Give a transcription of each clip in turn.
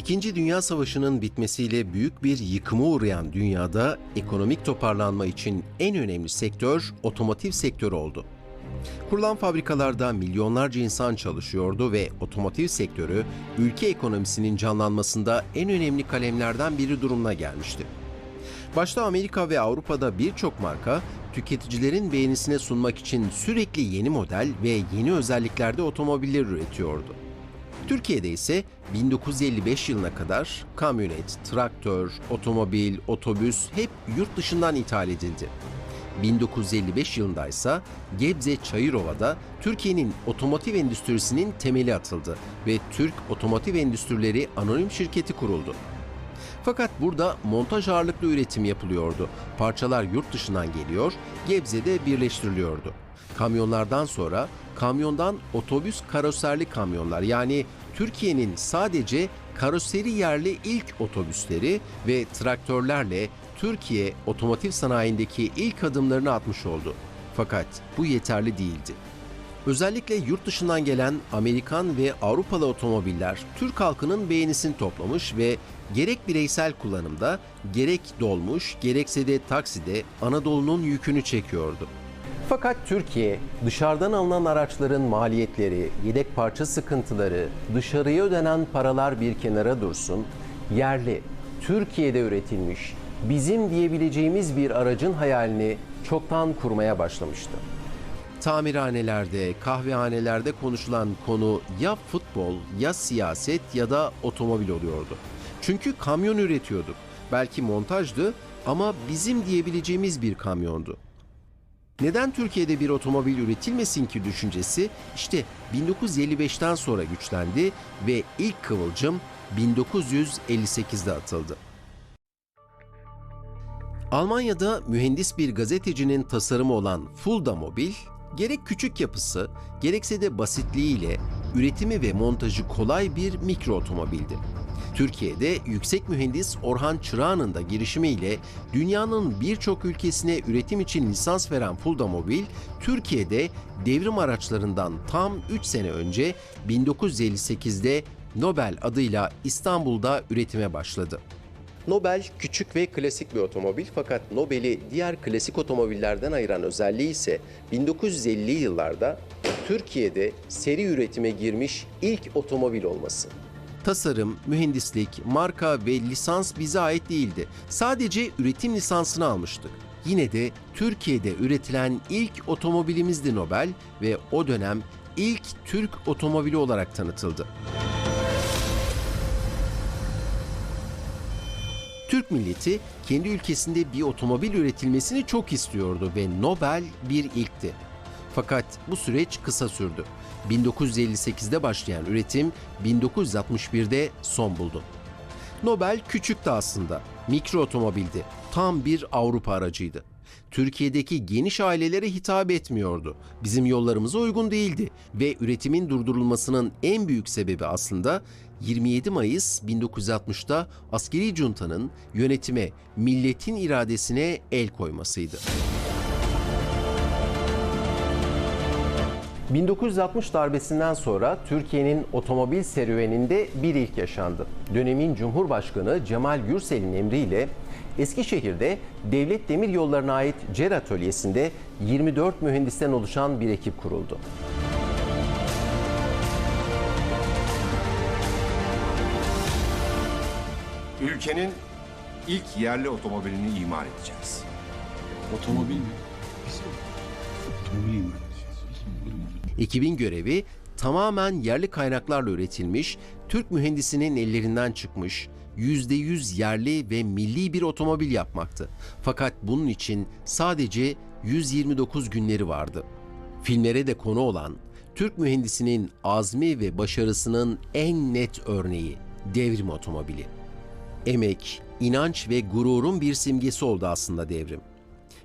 İkinci Dünya Savaşı'nın bitmesiyle büyük bir yıkıma uğrayan dünyada ekonomik toparlanma için en önemli sektör otomotiv sektörü oldu. Kurulan fabrikalarda milyonlarca insan çalışıyordu ve otomotiv sektörü ülke ekonomisinin canlanmasında en önemli kalemlerden biri durumuna gelmişti. Başta Amerika ve Avrupa'da birçok marka tüketicilerin beğenisine sunmak için sürekli yeni model ve yeni özelliklerde otomobiller üretiyordu. Türkiye'de ise 1955 yılına kadar kamyonet, traktör, otomobil, otobüs hep yurt dışından ithal edildi. 1955 yılında ise Gebze Çayırova'da Türkiye'nin otomotiv endüstrisinin temeli atıldı ve Türk Otomotiv Endüstrileri Anonim Şirketi kuruldu. Fakat burada montaj ağırlıklı üretim yapılıyordu. Parçalar yurt dışından geliyor, Gebze'de birleştiriliyordu. Kamyonlardan sonra kamyondan otobüs karoserli kamyonlar yani Türkiye'nin sadece karoseri yerli ilk otobüsleri ve traktörlerle Türkiye otomotiv sanayindeki ilk adımlarını atmış oldu. Fakat bu yeterli değildi. Özellikle yurt dışından gelen Amerikan ve Avrupalı otomobiller Türk halkının beğenisini toplamış ve gerek bireysel kullanımda, gerek dolmuş, gerekse de takside Anadolu'nun yükünü çekiyordu. Fakat Türkiye dışarıdan alınan araçların maliyetleri, yedek parça sıkıntıları, dışarıya ödenen paralar bir kenara dursun, yerli, Türkiye'de üretilmiş, bizim diyebileceğimiz bir aracın hayalini çoktan kurmaya başlamıştı. Tamirhanelerde, kahvehanelerde konuşulan konu ya futbol, ya siyaset ya da otomobil oluyordu. Çünkü kamyon üretiyorduk. Belki montajdı ama bizim diyebileceğimiz bir kamyondu. Neden Türkiye'de bir otomobil üretilmesin ki düşüncesi işte 1955'ten sonra güçlendi ve ilk kıvılcım 1958'de atıldı. Almanya'da mühendis bir gazetecinin tasarımı olan Fulda Mobil, gerek küçük yapısı, gerekse de basitliğiyle üretimi ve montajı kolay bir mikro otomobildi. Türkiye'de yüksek mühendis Orhan Çırağan'ın da girişimiyle dünyanın birçok ülkesine üretim için lisans veren Fulda Mobil, Türkiye'de devrim araçlarından tam 3 sene önce 1958'de Nobel adıyla İstanbul'da üretime başladı. Nobel küçük ve klasik bir otomobil fakat Nobel'i diğer klasik otomobillerden ayıran özelliği ise 1950'li yıllarda Türkiye'de seri üretime girmiş ilk otomobil olması. Tasarım, mühendislik, marka ve lisans bize ait değildi. Sadece üretim lisansını almıştık. Yine de Türkiye'de üretilen ilk otomobilimizdi Nobel ve o dönem ilk Türk otomobili olarak tanıtıldı. Türk milleti kendi ülkesinde bir otomobil üretilmesini çok istiyordu ve Nobel bir ilkti. Fakat bu süreç kısa sürdü. 1958'de başlayan üretim 1961'de son buldu. Nobel küçüktü aslında. Mikro otomobildi. Tam bir Avrupa aracıydı. Türkiye'deki geniş ailelere hitap etmiyordu. Bizim yollarımıza uygun değildi ve üretimin durdurulmasının en büyük sebebi aslında 27 Mayıs 1960'da askeri juntanın yönetime, milletin iradesine el koymasıydı. 1960 darbesinden sonra Türkiye'nin otomobil serüveninde bir ilk yaşandı. Dönemin Cumhurbaşkanı Cemal Gürsel'in emriyle Eskişehir'de Devlet Demir Yolları'na ait CER atölyesinde 24 mühendisten oluşan bir ekip kuruldu. Ülkenin ilk yerli otomobilini imal edeceğiz. Otomobil mi? Biz otomobil imal. Ekibin görevi tamamen yerli kaynaklarla üretilmiş, Türk mühendisinin ellerinden çıkmış, %100 yerli ve milli bir otomobil yapmaktı. Fakat bunun için sadece 129 günleri vardı. Filmlere de konu olan Türk mühendisinin azmi ve başarısının en net örneği devrim otomobili. Emek, inanç ve gururun bir simgesi oldu aslında devrim.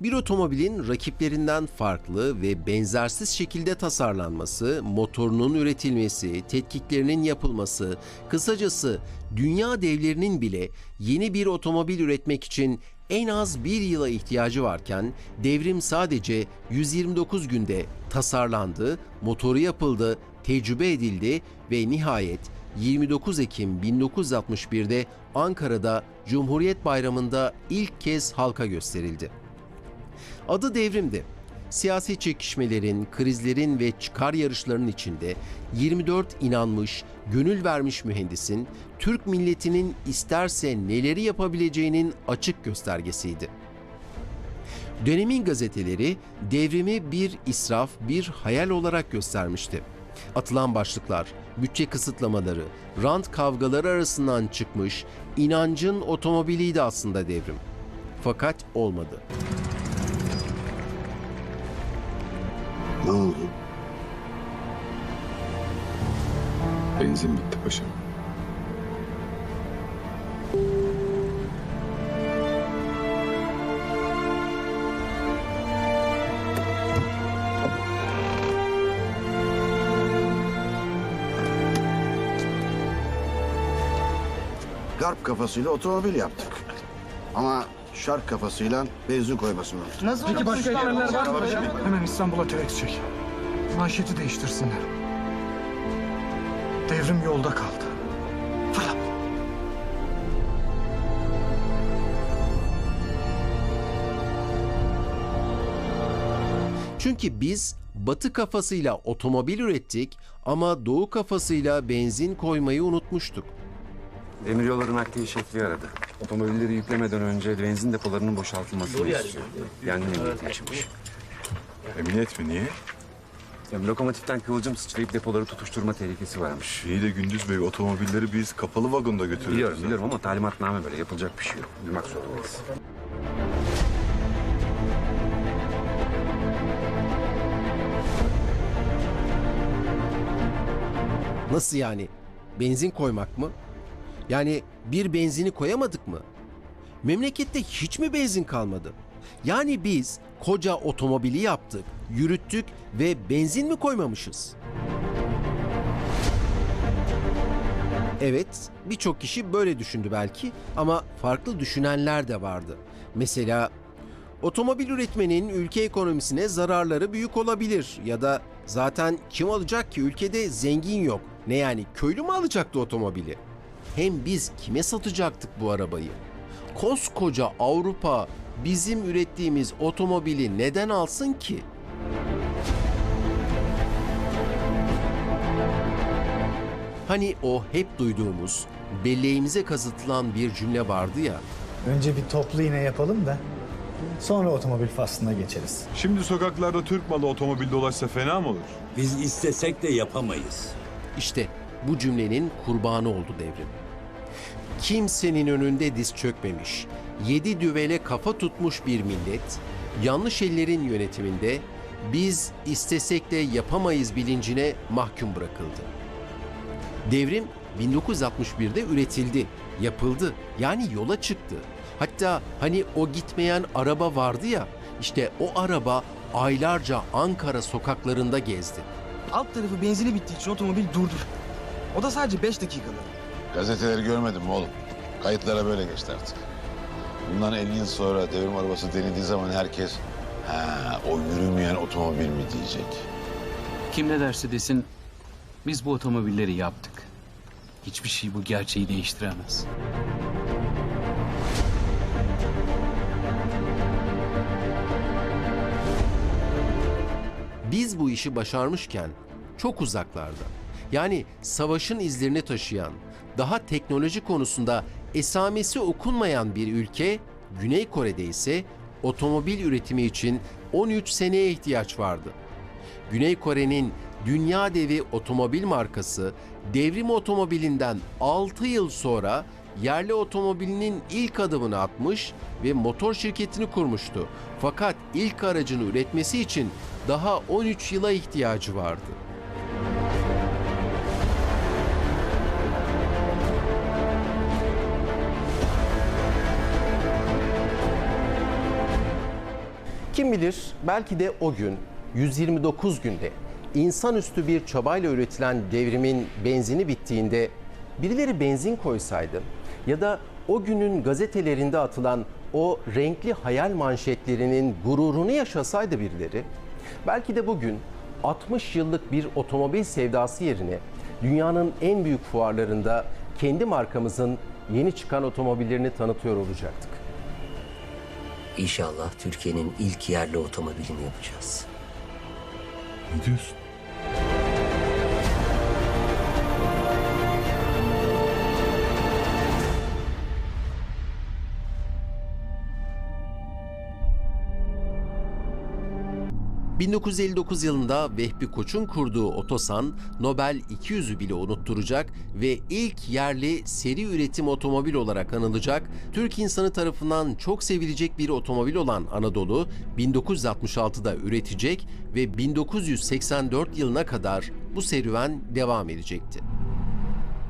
Bir otomobilin rakiplerinden farklı ve benzersiz şekilde tasarlanması, motorunun üretilmesi, tetkiklerinin yapılması, kısacası dünya devlerinin bile yeni bir otomobil üretmek için en az bir yıla ihtiyacı varken devrim sadece 129 günde tasarlandı, motoru yapıldı, tecrübe edildi ve nihayet 29 Ekim 1961'de Ankara'da Cumhuriyet Bayramı'nda ilk kez halka gösterildi. Adı devrimdi. Siyasi çekişmelerin, krizlerin ve çıkar yarışlarının içinde 24 inanmış, gönül vermiş mühendisin Türk milletinin isterse neleri yapabileceğinin açık göstergesiydi. Dönemin gazeteleri devrimi bir israf, bir hayal olarak göstermişti. Atılan başlıklar, bütçe kısıtlamaları, rant kavgaları arasından çıkmış inancın otomobiliydi aslında devrim. Fakat olmadı. Ne oldu? Benzin bitti paşam. Garp kafasıyla otomobil yaptık. Ama şark kafasıyla benzin koymasını unuttuk. Peki başka etmenler var mı? Hemen İstanbul'a telex çek. Manşeti değiştirsinler. Devrim yolda kaldı. Fırla. Çünkü biz batı kafasıyla otomobil ürettik ama doğu kafasıyla benzin koymayı unutmuştuk. Demiryolları nakliye şekli aradı. Otomobilleri yüklemeden önce benzin depolarının boşaltılmasını istiyor. Yani emniyet çıkmış. Emniyet mi? Niye? Yani lokomotiften kıvılcım sıçrayıp depoları tutuşturma tehlikesi varmış. İyi de Gündüz Bey otomobilleri biz kapalı vagonda götürüyoruz. Biliyorum biliyorum ama talimatname böyle yapılacak bir şey yok. Duymak zorundayız. Nasıl yani? Benzin koymak mı? Yani bir benzini koyamadık mı? Memlekette hiç mi benzin kalmadı? Yani biz koca otomobili yaptık, yürüttük ve benzin mi koymamışız? Evet, birçok kişi böyle düşündü belki ama farklı düşünenler de vardı. Mesela otomobil üretmenin ülke ekonomisine zararları büyük olabilir ya da zaten kim alacak ki ülkede zengin yok. Ne yani köylü mü alacaktı otomobili? Hem biz kime satacaktık bu arabayı? Koskoca Avrupa bizim ürettiğimiz otomobili neden alsın ki? Hani o hep duyduğumuz, belleğimize kazıtılan bir cümle vardı ya. Önce bir toplu iğne yapalım da sonra otomobil faslına geçeriz. Şimdi sokaklarda Türk malı otomobil dolaşsa fena mı olur? Biz istesek de yapamayız. İşte bu cümlenin kurbanı oldu devrim. Kimsenin önünde diz çökmemiş, yedi düvele kafa tutmuş bir millet, yanlış ellerin yönetiminde biz istesek de yapamayız bilincine mahkum bırakıldı. Devrim 1961'de üretildi, yapıldı. Yani yola çıktı. Hatta hani o gitmeyen araba vardı ya, işte o araba aylarca Ankara sokaklarında gezdi. Alt tarafı benzini bittiği için otomobil durdu. O da sadece 5 dakikada. Gazeteleri görmedim mi oğlum? Kayıtlara böyle geçti artık. Bundan 50 yıl sonra devrim arabası denildiği zaman herkes ha o yürümeyen otomobil mi diyecek. Kim ne derse desin biz bu otomobilleri yaptık. Hiçbir şey bu gerçeği değiştiremez. Biz bu işi başarmışken çok uzaklarda. Yani savaşın izlerini taşıyan, daha teknoloji konusunda esamesi okunmayan bir ülke, Güney Kore'de ise otomobil üretimi için 13 seneye ihtiyaç vardı. Güney Kore'nin dünya devi otomobil markası devrim otomobilinden 6 yıl sonra yerli otomobilinin ilk adımını atmış ve motor şirketini kurmuştu. Fakat ilk aracını üretmesi için daha 13 yıla ihtiyacı vardı. Kim bilir belki de o gün 129 günde insanüstü bir çabayla üretilen devrimin benzini bittiğinde birileri benzin koysaydı ya da o günün gazetelerinde atılan o renkli hayal manşetlerinin gururunu yaşasaydı birileri belki de bugün 60 yıllık bir otomobil sevdası yerine dünyanın en büyük fuarlarında kendi markamızın yeni çıkan otomobillerini tanıtıyor olacaktık. İnşallah Türkiye'nin ilk yerli otomobilini yapacağız. Ne diyorsun? ...1959 yılında Vehbi Koç'un kurduğu Otosan, Nobel 200'ü bile unutturacak ve ilk yerli seri üretim otomobil olarak anılacak, Türk insanı tarafından çok sevilecek bir otomobil olan Anadolu, 1966'da üretecek ve 1984 yılına kadar bu serüven devam edecekti.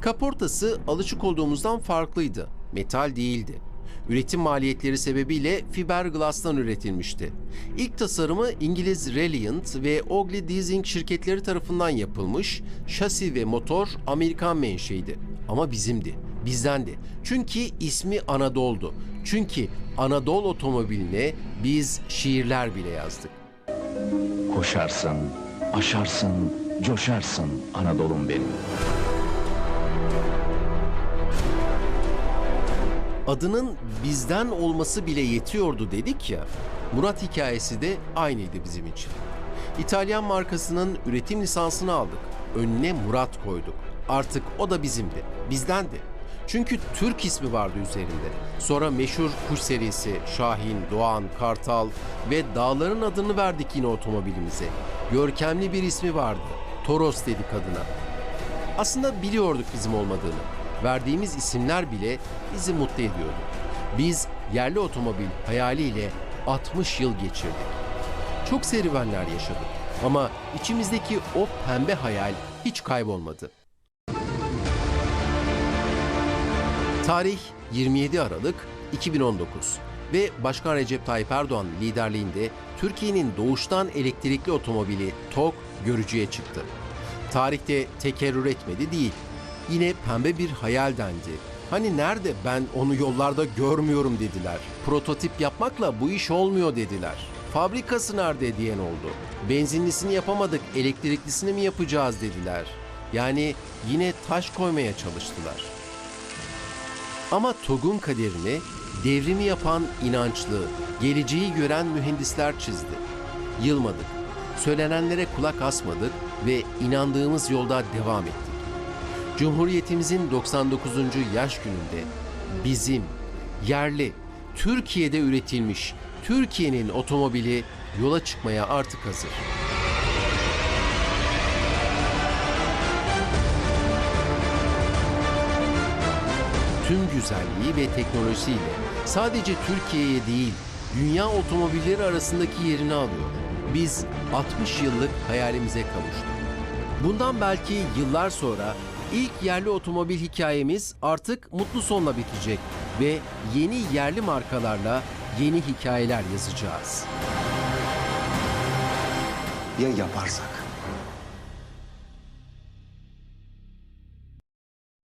Kaportası alışık olduğumuzdan farklıydı. Metal değildi. Üretim maliyetleri sebebiyle fiberglass'tan üretilmişti. İlk tasarımı İngiliz Reliant ve Oakley Deasing şirketleri tarafından yapılmış, şasi ve motor Amerikan menşeiydi. Ama bizimdi, bizdendi. Çünkü ismi Anadolu'du. Çünkü Anadolu otomobiline biz şiirler bile yazdık. Koşarsın, aşarsın, coşarsın Anadolu'm benim. Adının bizden olması bile yetiyordu dedik ya. Murat hikayesi de aynıydı bizim için. İtalyan markasının üretim lisansını aldık. Önüne Murat koyduk. Artık o da bizimdi. Bizdendi. Çünkü Türk ismi vardı üzerinde. Sonra meşhur kuş serisi Şahin, Doğan, Kartal ve dağların adını verdik yine otomobilimize. Görkemli bir ismi vardı. Toros dedik adına. Aslında biliyorduk bizim olmadığını. Verdiğimiz isimler bile bizi mutlu ediyordu. Biz yerli otomobil hayaliyle 60 yıl geçirdik. Çok serüvenler yaşadık ama içimizdeki o pembe hayal hiç kaybolmadı. Tarih 27 Aralık 2019 ve Başkan Recep Tayyip Erdoğan liderliğinde Türkiye'nin doğuştan elektrikli otomobili TOG görücüye çıktı. Tarihte tekerrür etmedi değil. Yine pembe bir hayal dendi. Hani nerede ben onu yollarda görmüyorum dediler. Prototip yapmakla bu iş olmuyor dediler. Fabrikası nerede diyen oldu. Benzinlisini yapamadık, elektriklisini mi yapacağız dediler. Yani yine taş koymaya çalıştılar. Ama TOG'un kaderini devrimi yapan inançlı, geleceği gören mühendisler çizdi. Yılmadık, söylenenlere kulak asmadık ve inandığımız yolda devam ettik. Cumhuriyetimizin 99. yaş gününde bizim yerli, Türkiye'de üretilmiş Türkiye'nin otomobili yola çıkmaya artık hazır. Tüm güzelliği ve teknolojisiyle sadece Türkiye'ye değil, dünya otomobilleri arasındaki yerini alıyor. Biz 60 yıllık hayalimize kavuştuk. Bundan belki yıllar sonra ilk yerli otomobil hikayemiz artık mutlu sonla bitecek ve yeni yerli markalarla yeni hikayeler yazacağız. Ya yaparsak?